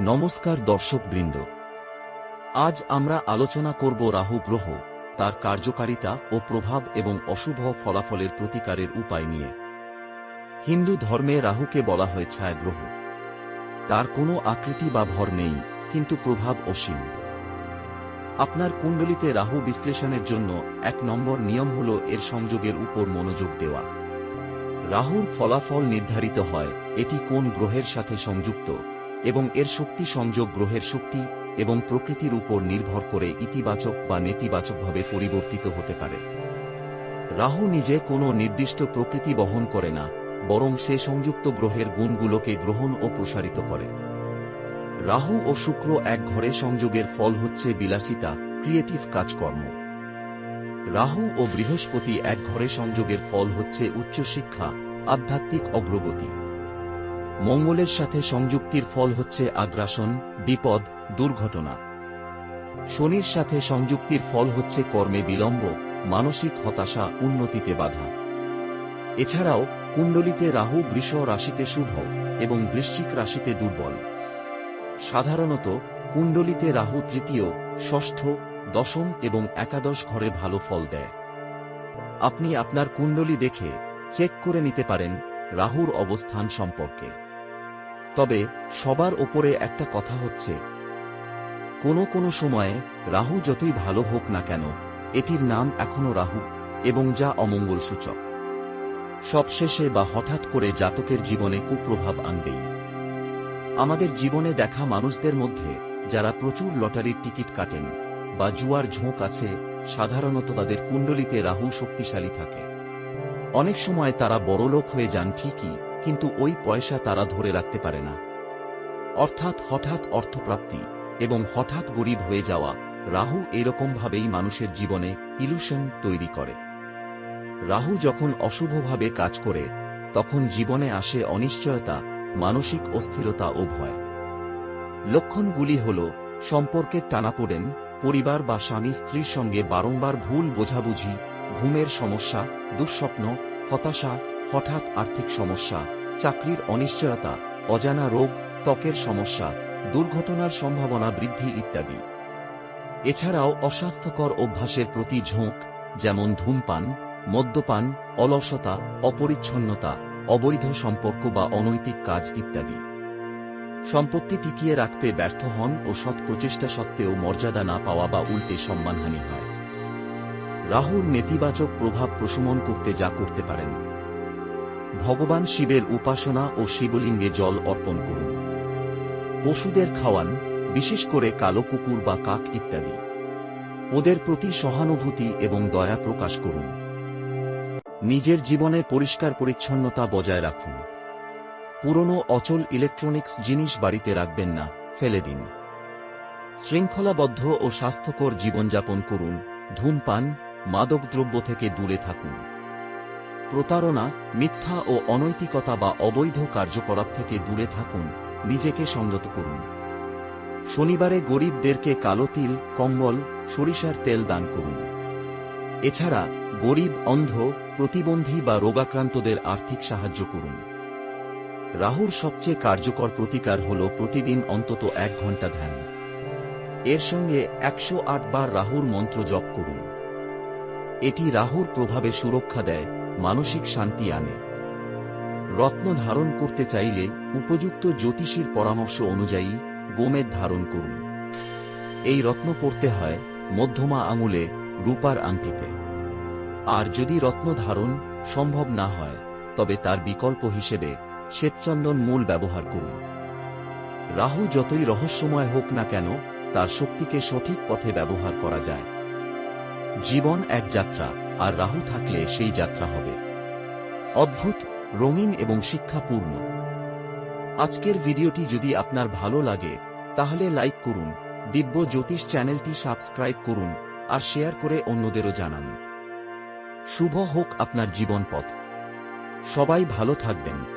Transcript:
নমস্কার দর্শকবৃন্দ। আজ আমরা আলোচনা করব রাহু গ্রহ, তার কার্যকারিতা ও প্রভাব এবং অশুভ ফলাফলের প্রতিকারের উপায় নিয়ে। হিন্দু ধর্মে রাহুকে বলা হয় ছায়া গ্রহ তার কোনো আকৃতি বা ভর নেই, কিন্তু প্রভাব অসীম। আপনার কুণ্ডলিতে রাহু বিশ্লেষণের জন্য এক নম্বর নিয়ম হল এর সংযোগের উপর মনোযোগ দেওয়া। রাহুর ফলাফল নির্ধারিত হয়, এটি কোন গ্রহের সাথে সংযুক্ত এবং এর শক্তি সংযোগ গ্রহের শক্তি এবং প্রকৃতির উপর নির্ভর করে ইতিবাচক বা নেতিবাচকভাবে পরিবর্তিত হতে পারে। রাহু নিজে কোনো নির্দিষ্ট প্রকৃতি বহন করে না, বরং সে সংযুক্ত গ্রহের গুণগুলোকে গ্রহণ ও প্রসারিত করে। রাহু ও শুক্র এক ঘরে সংযোগের ফল হচ্ছে বিলাসিতা, ক্রিয়েটিভ কাজকর্ম। রাহু ও বৃহস্পতি এক ঘরে সংযোগের ফল হচ্ছে উচ্চশিক্ষা, আধ্যাত্মিক অগ্রগতি। মঙ্গলের সাথে সংযুক্তির ফল হচ্ছে আগ্রাসন, বিপদ, দুর্ঘটনা। শনির সাথে সংযুক্তির ফল হচ্ছে কর্মে বিলম্ব, মানসিক হতাশা, উন্নতিতে বাধা। এছাড়াও, কুণ্ডলিতে রাহু বৃষ রাশিতে শুভ এবং বৃশ্চিক রাশিতে দুর্বল। সাধারণত, কুণ্ডলিতে রাহু তৃতীয়, ষষ্ঠ, দশম এবং একাদশ ঘরে ভালো ফল দেয়। আপনি আপনার কুণ্ডলী দেখে চেক করে নিতে পারেন রাহুর অবস্থান সম্পর্কে। তবে সবার ওপরে একটা কথা হচ্ছে। কোনো কোনো সময়ে রাহু যতই ভালো হোক না কেন, এটির নাম এখনও রাহু এবং যা অমঙ্গল সূচক সবশেষে বা হঠাৎ করে জাতকের জীবনে কুপ্রভাব আনবেই। আমাদের জীবনে দেখা মানুষদের মধ্যে যারা প্রচুর লটারির টিকিট কাটেন বা জুয়ার ঝোঁক আছে, সাধারণত তাদের কুণ্ডলিতে রাহু শক্তিশালী থাকে। অনেক সময় তারা বড়লোক হয়ে যান ঠিকই কিন্তু ওই পয়সা তারা ধরে রাখতে পারে না। অর্থাৎ হঠাৎ অর্থপ্রাপ্তি এবং হঠাৎ গরিব হয়ে যাওয়া রাহু এরকমভাবেই মানুষের জীবনে ইলুশন তৈরি করে। রাহু যখন অশুভভাবে কাজ করে, তখন জীবনে আসে অনিশ্চয়তা, মানসিক অস্থিরতা ও ভয়। লক্ষণগুলি হল সম্পর্কের টানাপোড়েন, পরিবার বা স্বামী স্ত্রীর সঙ্গে বারংবার ভুল বোঝাবুঝি, ঘুমের সমস্যা, দুঃস্বপ্ন, হতাশা হঠাৎ আর্থিক সমস্যা, চাকরির অনিশ্চয়তা, অজানা রোগ, ত্বকের সমস্যা, দুর্ঘটনার সম্ভাবনা বৃদ্ধি ইত্যাদি। এছাড়াও অস্বাস্থ্যকর অভ্যাসের প্রতি ঝোঁক, যেমন ধূমপান, মদ্যপান, অলসতা, অপরিচ্ছন্নতা, অবৈধ সম্পর্ক বা অনৈতিক কাজ ইত্যাদি। সম্পত্তি টিকিয়ে রাখতে ব্যর্থ হন ও সৎ প্রচেষ্টা সত্ত্বেও মর্যাদা না পাওয়া বা উল্টে সম্মানহানি হয়। রাহুর নেতিবাচক প্রভাব প্রশমন করতে যা করতে পারেন। ভগবান শিবের উপাসনা ও শিবলিঙ্গে জল অর্পণ করুন। পশুদের খাওয়ান, বিশেষ করে কালো কুকুর বা কাক ইত্যাদি। ওদের প্রতি সহানুভূতি এবং দয়া প্রকাশ করুন। নিজের জীবনে পরিষ্কার পরিচ্ছন্নতা বজায় রাখুন। পুরনো অচল ইলেকট্রনিক্স জিনিস বাড়িতে রাখবেন না, ফেলে দিন। শৃঙ্খলাবদ্ধ ও স্বাস্থ্যকর জীবনযাপন করুন, ধূমপান, মাদকদ্রব্য থেকে দূরে থাকুন। প্রতারণা, মিথ্যা ও অনৈতিকতা বা অবৈধ কার্যকলাপ থেকে দূরে থাকুন, নিজেকে সংযত করুন। শনিবারে গরিবদেরকে কালো তিল, কম্বল, সরিষার তেল দান করুন। এছাড়া গরিব, অন্ধ, প্রতিবন্ধী বা রোগাক্রান্তদের আর্থিক সাহায্য করুন। রাহুর সবচেয়ে কার্যকর প্রতিকার হল প্রতিদিন অন্তত এক ঘণ্টা ধ্যান। এর সঙ্গে একশো আট বার রাহুর মন্ত্র জপ করুন। এটি রাহুর প্রভাবে সুরক্ষা দেয় মানসিক শান্তি আনে। রত্ন ধারণ করতে চাইলে উপযুক্ত জ্যোতিষীর পরামর্শ অনুযায়ী গোমেদ ধারণ করুন। এই রত্ন পড়তে হয় মধ্যমা আঙুলে রূপার আংটিতে। আর যদি রত্ন ধারণ সম্ভব না হয়, তবে তার বিকল্প হিসেবে শ্বেতচন্দন মূল ব্যবহার করুন। রাহু যতই রহস্যময় হোক না কেন, তার শক্তিকে সঠিক পথে ব্যবহার করা যায়। জীবন এক যাত্রা। আর রাহু থাকলে সেই যাত্রা হবে। অদ্ভুত, রঙিন এবং শিক্ষাপূর্ণ। আজকের ভিডিওটি যদি আপনার ভালো লাগে, তাহলে লাইক করুন, দিব্য জ্যোতিষ চ্যানেলটি সাবস্ক্রাইব করুন, আর শেয়ার করে অন্যদেরও জানান। শুভ হোক আপনার জীবন পথ সবাই ভালো থাকবেন।